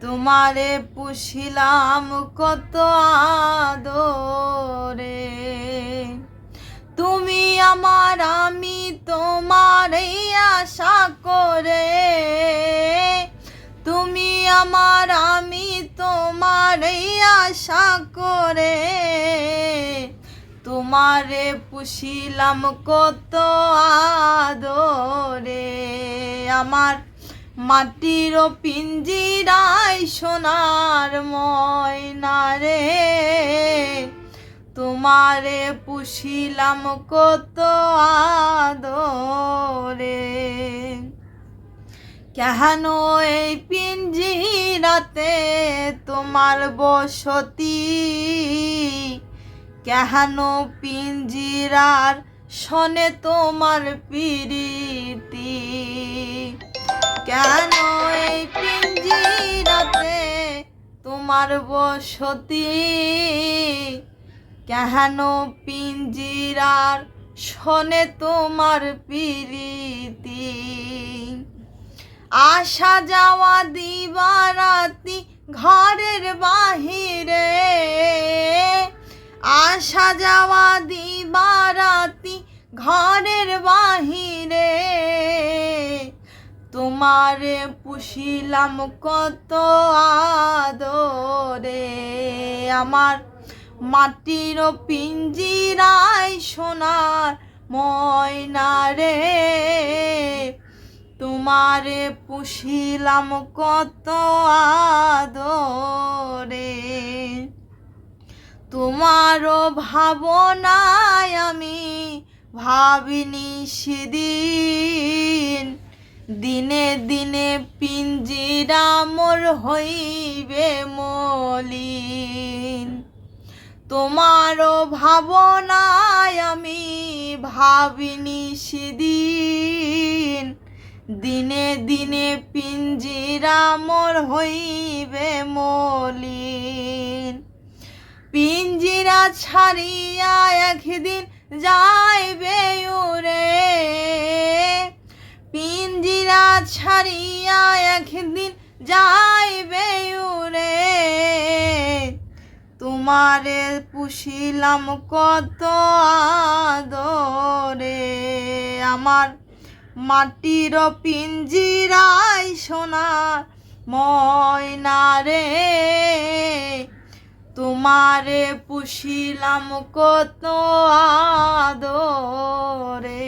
তোমারে পুষিলাম কত আদরে। তুমি আমার, আমি তোমার আশা করে। তুমি আমার, আমি তোমার আশা করে। তোমারে পুষিলাম কত আদরে। আমার মাটির পিঞ্জিরায় সোনার ময়না রে। তোমারে পুষিলাম কত আদরে। কেন এই পিঞ্জিরাতে তোমার বসতি? কেন পিঞ্জিরার শনে তোমার পিরিতি? কেন এই পিঞ্জিরাতে তোমার বসতি? কেন পিঞ্জিরার শোনে তোমার পিরিতি? আসা যাওয়া দিবারাতি ঘরের বাহিরে। আসা যাওয়া দিবারাতি ঘরের বাহিরে। তোমারে পুষিলাম কত আদরে। আমার মাটির পিঞ্জিরায় সোনার ময়না রে। তোমারে পুষিলাম কত আদরে। তোমারও ভাবনায় আমি ভাবিনি সেদিন। দিনে দিনে পিঞ্জিরা মোর হইবে মলিন। তোমারও ভাবনায় আমি ভাবিনি সেদিন। দিনে দিনে পিঞ্জিরা মোর হইবে মলিন। পিঞ্জিরা ছাড়িয়া একদিন যাইবে উরে ছাড়িয়া একদিন যাইবে উরে তোমারে পুষিলাম কত আদরে। আমার মাটির পিঞ্জিরাই সোনার ময়না রে। তোমারে পুষিলাম কত আদরে।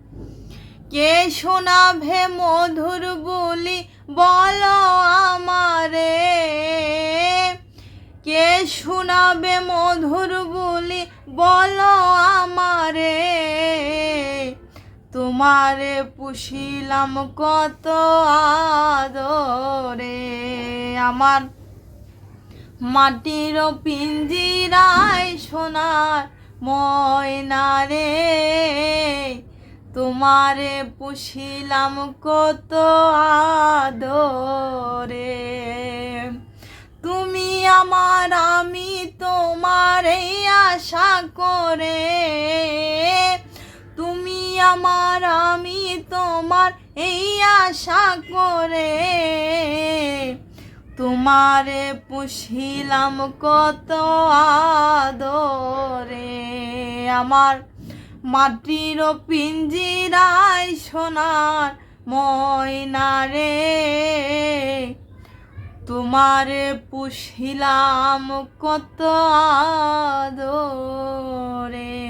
কে শোনাবে মধুর বলি? বলো আমারে। কে শোনাবে মধুর বলি? বলো আমারে। তোমারে পুষিলাম কত আদরে। আমার মাটির পিঞ্জিরায় সোনার ময়না রে। তোমারে পুষিলাম কত আদরে। তুমি আমার, আমি তোমার এই আশা করে। তুমি আমার, আমি তোমার এই আশা করে। তোমারে পুষিলাম কত আদরে। আমার মাটির পিঞ্জিরাই সোনার ময়না রে তোমার পুষিলাম কত দোরে